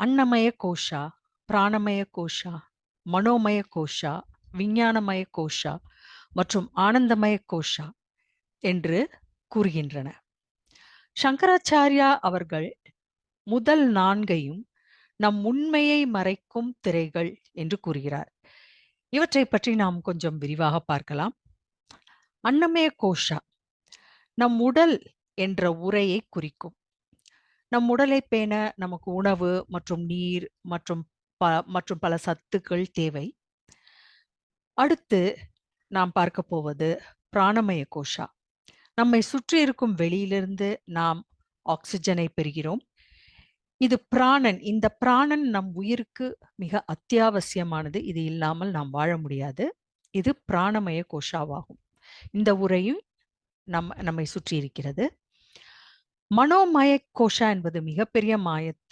அன்னமய கோஷா, பிராணமய கோஷா, மனோமய கோஷா, விஞ்ஞானமய கோஷா மற்றும் ஆனந்தமய கோஷா என்று கூறுகின்றன. சங்கராச்சாரியா அவர்கள் முதல் நான்கையும் நம் உண்மையை மறைக்கும் திரைகள் என்று கூறுகிறார். இவற்றை பற்றி நாம் கொஞ்சம் விரிவாக பார்க்கலாம். அன்னமய கோஷா நம் உடல் என்ற உரையை குறிக்கும். நம் உடலை பேண நமக்கு உணவு மற்றும் நீர் மற்றும் ப மற்றும் பல சத்துக்கள் தேவை. அடுத்து நாம் பார்க்க போவது பிராணமய கோஷா. நம்மை சுற்றி இருக்கும் வெளியிலிருந்து நாம் ஆக்சிஜனை பெறுகிறோம். இது பிராணன். இந்த பிராணன் நம் உயிருக்கு மிக அத்தியாவசியமானது. இது இல்லாமல் நாம் வாழ முடியாது. இது பிராணமய கோஷாவாகும். இந்த உரையும் நம் நம்மை சுற்றி இருக்கிறது. மனோமய கோஷா என்பது மிகப்பெரிய மாய